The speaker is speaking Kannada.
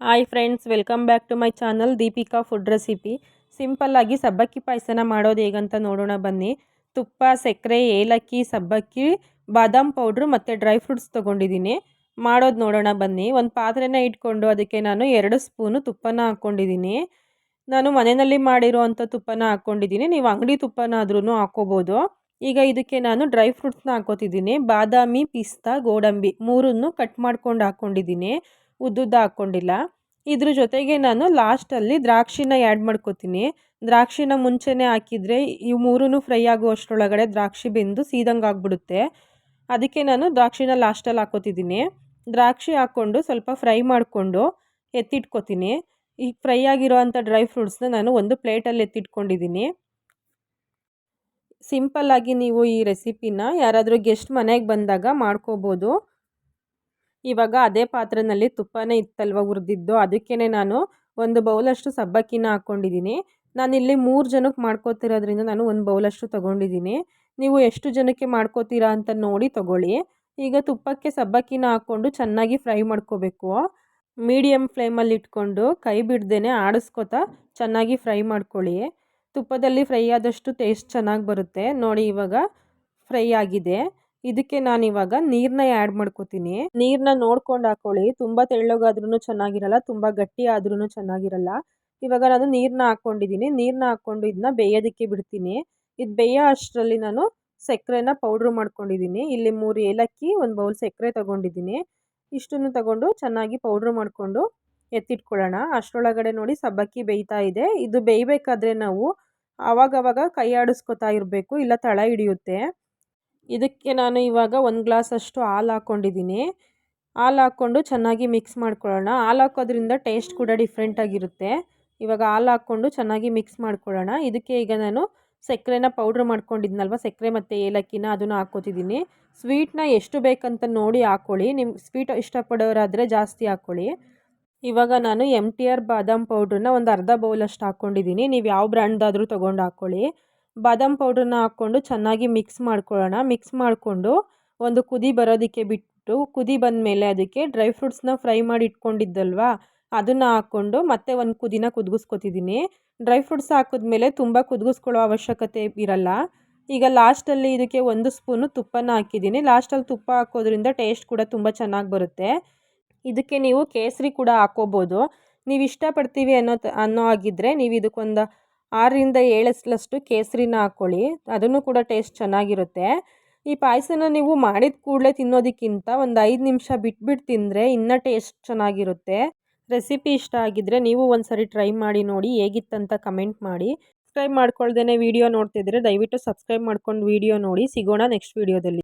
Hi friends, welcome back to my channel Deepika food recipe. ಸಿಂಪಲ್ಲಾಗಿ ಸಬ್ಬಕ್ಕಿ ಪಾಯಸನ ಮಾಡೋದು ಹೇಗಂತ ನೋಡೋಣ ಬನ್ನಿ. ತುಪ್ಪ, ಸಕ್ಕರೆ, ಏಲಕ್ಕಿ, ಸಬ್ಬಕ್ಕಿ, ಬಾದಾಮ್ ಪೌಡ್ರು ಮತ್ತು ಡ್ರೈ ಫ್ರೂಟ್ಸ್ ತೊಗೊಂಡಿದ್ದೀನಿ. ಮಾಡೋದು ನೋಡೋಣ ಬನ್ನಿ. ಒಂದು ಪಾತ್ರೆನ ಇಟ್ಕೊಂಡು ಅದಕ್ಕೆ ನಾನು ಎರಡು ಸ್ಪೂನು ತುಪ್ಪನ ಹಾಕ್ಕೊಂಡಿದ್ದೀನಿ. ನಾನು ಮನೆಯಲ್ಲಿ ಮಾಡಿರೋ ಅಂಥ ತುಪ್ಪನ ಹಾಕ್ಕೊಂಡಿದ್ದೀನಿ. ನೀವು ಅಂಗಡಿ ತುಪ್ಪನ ಆದ್ರೂ ಹಾಕ್ಕೋಬೋದು. ಈಗ ಇದಕ್ಕೆ ನಾನು ಡ್ರೈ ಫ್ರೂಟ್ಸ್ನ ಹಾಕೋತಿದ್ದೀನಿ ಬಾದಾಮಿ, ಪಿಸ್ತಾ, ಗೋಡಂಬಿ ಮೂರನ್ನು ಕಟ್ ಮಾಡ್ಕೊಂಡು ಹಾಕ್ಕೊಂಡಿದ್ದೀನಿ. ಉದ್ದುದ್ದ ಹಾಕ್ಕೊಂಡಿಲ್ಲ ಇದ್ರ ಜೊತೆಗೆ ನಾನು ಲಾಸ್ಟಲ್ಲಿ ದ್ರಾಕ್ಷಿನ ಆ್ಯಡ್ ಮಾಡ್ಕೋತೀನಿ. ದ್ರಾಕ್ಷಿನ ಮುಂಚೆನೇ ಹಾಕಿದರೆ ಈ ಮೂರೂ ಫ್ರೈ ಆಗುವಷ್ಟರೊಳಗಡೆ ದ್ರಾಕ್ಷಿ ಬೆಂದು ಸೀದಂಗೆ ಆಗಿಬಿಡುತ್ತೆ. ಅದಕ್ಕೆ ನಾನು ದ್ರಾಕ್ಷಿನ ಲಾಸ್ಟಲ್ಲಿ ಹಾಕೋತಿದ್ದೀನಿ. ದ್ರಾಕ್ಷಿ ಹಾಕ್ಕೊಂಡು ಸ್ವಲ್ಪ ಫ್ರೈ ಮಾಡಿಕೊಂಡು ಎತ್ತಿಟ್ಕೋತೀನಿ. ಈ ಫ್ರೈ ಆಗಿರೋ ಅಂಥ ಡ್ರೈ ಫ್ರೂಟ್ಸ್ನ ನಾನು ಒಂದು ಪ್ಲೇಟಲ್ಲಿ ಎತ್ತಿಟ್ಕೊಂಡಿದ್ದೀನಿ. ಸಿಂಪಲ್ಲಾಗಿ ನೀವು ಈ ರೆಸಿಪಿನ ಯಾರಾದರೂ ಗೆಸ್ಟ್ ಮನೆಗೆ ಬಂದಾಗ ಮಾಡ್ಕೋಬೋದು. ಇವಾಗ ಅದೇ ಪಾತ್ರೆಯಲ್ಲಿ ತುಪ್ಪನೇ ಇತ್ತಲ್ವ ಹುರಿದಿದ್ದು? ಅದಕ್ಕೇ ನಾನು ಒಂದು ಬೌಲಷ್ಟು ಸಬ್ಬಕ್ಕಿನ ಹಾಕ್ಕೊಂಡಿದ್ದೀನಿ ನಾನಿಲ್ಲಿ ಮೂರು ಜನಕ್ಕೆ ಮಾಡ್ಕೋತಿರೋದ್ರಿಂದ ನಾನು ಒಂದು ಬೌಲಷ್ಟು ತೊಗೊಂಡಿದ್ದೀನಿ. ನೀವು ಎಷ್ಟು ಜನಕ್ಕೆ ಮಾಡ್ಕೋತೀರಾ ಅಂತ ನೋಡಿ ತೊಗೊಳ್ಳಿ. ಈಗ ತುಪ್ಪಕ್ಕೆ ಸಬ್ಬಕ್ಕಿನ ಹಾಕ್ಕೊಂಡು ಚೆನ್ನಾಗಿ ಫ್ರೈ ಮಾಡ್ಕೋಬೇಕು. ಮೀಡಿಯಮ್ ಫ್ಲೇಮಲ್ಲಿ ಇಟ್ಕೊಂಡು ಕೈ ಬಿಡ್ದೇ ಆಡಿಸ್ಕೊತಾ ಚೆನ್ನಾಗಿ ಫ್ರೈ ಮಾಡ್ಕೊಳ್ಳಿ. ತುಪ್ಪದಲ್ಲಿ ಫ್ರೈ ಆದಷ್ಟು ಟೇಸ್ಟ್ ಚೆನ್ನಾಗಿ ಬರುತ್ತೆ. ನೋಡಿ ಇವಾಗ ಫ್ರೈ ಆಗಿದೆ. ಇದಕ್ಕೆ ನಾನು ಇವಾಗ ನೀರನ್ನ ಆ್ಯಡ್ ಮಾಡ್ಕೋತೀನಿ. ನೀರನ್ನ ನೋಡ್ಕೊಂಡು ಹಾಕೊಳ್ಳಿ. ತುಂಬ ತೆಳ್ಳಗಾದ್ರೂ ಚೆನ್ನಾಗಿರಲ್ಲ, ತುಂಬ ಗಟ್ಟಿ ಆದ್ರೂ ಚೆನ್ನಾಗಿರಲ್ಲ. ಇವಾಗ ನಾನು ನೀರನ್ನ ಹಾಕ್ಕೊಂಡಿದ್ದೀನಿ ನೀರನ್ನ ಹಾಕ್ಕೊಂಡು ಇದನ್ನ ಬೇಯೋದಕ್ಕೆ ಬಿಡ್ತೀನಿ. ಇದು ಬೇಯೋ ಅಷ್ಟರಲ್ಲಿ ನಾನು ಸಕ್ಕರೆನ ಪೌಡ್ರ್ ಮಾಡ್ಕೊಂಡಿದ್ದೀನಿ ಇಲ್ಲಿ ಮೂರು ಏಲಕ್ಕಿ, ಒಂದು ಬೌಲ್ ಸಕ್ಕರೆ ತೊಗೊಂಡಿದ್ದೀನಿ ಇಷ್ಟನ್ನು ತಗೊಂಡು ಚೆನ್ನಾಗಿ ಪೌಡ್ರ್ ಮಾಡಿಕೊಂಡು ಎತ್ತಿಟ್ಕೊಳ್ಳೋಣ. ಅಷ್ಟರೊಳಗಡೆ ನೋಡಿ ಸಬ್ಬಕ್ಕಿ ಬೇಯ್ತಾ ಇದೆ. ಇದು ಬೇಯಬೇಕಾದ್ರೆ ನಾವು ಅವಾಗವಾಗ ಕೈ ಆಡಿಸ್ಕೊತಾ ಇರಬೇಕು, ಇಲ್ಲ ತಳ ಹಿಡಿಯುತ್ತೆ. ಇದಕ್ಕೆ ನಾನು ಇವಾಗ ಒಂದು ಗ್ಲಾಸಷ್ಟು ಹಾಲು ಹಾಕ್ಕೊಂಡಿದ್ದೀನಿ. ಹಾಲು ಹಾಕ್ಕೊಂಡು ಚೆನ್ನಾಗಿ ಮಿಕ್ಸ್ ಮಾಡ್ಕೊಳ್ಳೋಣ. ಹಾಲು ಹಾಕೋದ್ರಿಂದ ಟೇಸ್ಟ್ ಕೂಡ ಡಿಫ್ರೆಂಟಾಗಿರುತ್ತೆ ಇವಾಗ ಹಾಲು ಹಾಕ್ಕೊಂಡು ಚೆನ್ನಾಗಿ ಮಿಕ್ಸ್ ಮಾಡ್ಕೊಳ್ಳೋಣ. ಇದಕ್ಕೆ ಈಗ ನಾನು ಸಕ್ಕರೆನ ಪೌಡ್ರ್ ಮಾಡ್ಕೊಂಡಿದ್ನಲ್ವ? ಸಕ್ಕರೆ ಮತ್ತು ಏಲಕ್ಕಿನ ಅದನ್ನು ಹಾಕ್ಕೋತಿದ್ದೀನಿ. ಸ್ವೀಟ್ನ ಎಷ್ಟು ಬೇಕಂತ ನೋಡಿ ಹಾಕ್ಕೊಳ್ಳಿ ನಿಮ್ಗೆ ಸ್ವೀಟ್ ಇಷ್ಟಪಡೋರಾದರೆ ಜಾಸ್ತಿ ಹಾಕ್ಕೊಳ್ಳಿ ಇವಾಗ ನಾನು ಎಂ ಟಿ ಆರ್ ಬಾದಾಮ್ ಪೌಡ್ರನ್ನ ಒಂದು ಅರ್ಧ ಬೌಲಷ್ಟು ಹಾಕ್ಕೊಂಡಿದ್ದೀನಿ. ನೀವು ಯಾವ ಬ್ರ್ಯಾಂಡ್ದಾದರೂ ತೊಗೊಂಡು ಹಾಕ್ಕೊಳ್ಳಿ ಬಾದಾಮ್ ಪೌಡ್ರನ್ನ ಹಾಕ್ಕೊಂಡು ಚೆನ್ನಾಗಿ ಮಿಕ್ಸ್ ಮಾಡ್ಕೊಳ್ಳೋಣ. ಮಿಕ್ಸ್ ಮಾಡಿಕೊಂಡು ಒಂದು ಕುದಿ ಬರೋದಕ್ಕೆ ಬಿಟ್ಟು ಕುದಿ ಬಂದ ಮೇಲೆ ಅದಕ್ಕೆ ಡ್ರೈ ಫ್ರೂಟ್ಸ್ನ ಫ್ರೈ ಮಾಡಿ ಇಟ್ಕೊಂಡಿದ್ದಲ್ವಾ? ಅದನ್ನು ಹಾಕ್ಕೊಂಡು ಮತ್ತೆ ಒಂದು ಕುದಿನ ಕುದಿಸ್ಕೊತಿದ್ದೀನಿ ಡ್ರೈ ಫ್ರೂಟ್ಸ್ ಹಾಕಿದ್ಮೇಲೆ ತುಂಬ ಕುದಿಸ್ಕೊಳ್ಳೋ ಅವಶ್ಯಕತೆ ಇರಲ್ಲ. ಈಗ ಲಾಸ್ಟಲ್ಲಿ ಇದಕ್ಕೆ ಒಂದು ಸ್ಪೂನು ತುಪ್ಪನ ಹಾಕಿದ್ದೀನಿ. ಲಾಸ್ಟಲ್ಲಿ ತುಪ್ಪ ಹಾಕೋದ್ರಿಂದ ಟೇಸ್ಟ್ ಕೂಡ ತುಂಬ ಚೆನ್ನಾಗಿ ಬರುತ್ತೆ. ಇದಕ್ಕೆ ನೀವು ಕೇಸರಿ ಕೂಡ ಹಾಕೋಬೋದು. ನೀವು ಇಷ್ಟಪಡ್ತೀವಿ ಅನ್ನೋ ಅನ್ನೋ ಆಗಿದ್ದರೆ ನೀವು ಇದಕ್ಕೊಂದು ಆರರಿಂದ ಏಳಲಷ್ಟು ಕೇಸರಿನ ಹಾಕ್ಕೊಳ್ಳಿ ಅದನ್ನು ಕೂಡ ಟೇಸ್ಟ್ ಚೆನ್ನಾಗಿರುತ್ತೆ. ಈ ಪಾಯಸನ ನೀವು ಮಾಡಿದ ಕೂಡಲೇ ತಿನ್ನೋದಕ್ಕಿಂತ ಒಂದು ಐದು ನಿಮಿಷ ಬಿಟ್ಬಿಟ್ಟು ತಿಂದರೆ ಇನ್ನೂ ಟೇಸ್ಟ್ ಚೆನ್ನಾಗಿರುತ್ತೆ. ರೆಸಿಪಿ ಇಷ್ಟ ಆಗಿದ್ದರೆ ನೀವು ಒಂದು ಸರಿ ಟ್ರೈ ಮಾಡಿ ನೋಡಿ ಹೇಗಿತ್ತಂತ ಕಮೆಂಟ್ ಮಾಡಿ. ಸಬ್ಸ್ಕ್ರೈಬ್ ಮಾಡ್ಕೊಳ್ದೇ ವೀಡಿಯೋ ನೋಡ್ತಿದ್ರೆ ದಯವಿಟ್ಟು ಸಬ್ಸ್ಕ್ರೈಬ್ ಮಾಡ್ಕೊಂಡು ವೀಡಿಯೋ ನೋಡಿ. ಸಿಗೋಣ ನೆಕ್ಸ್ಟ್ ವೀಡಿಯೋದಲ್ಲಿ.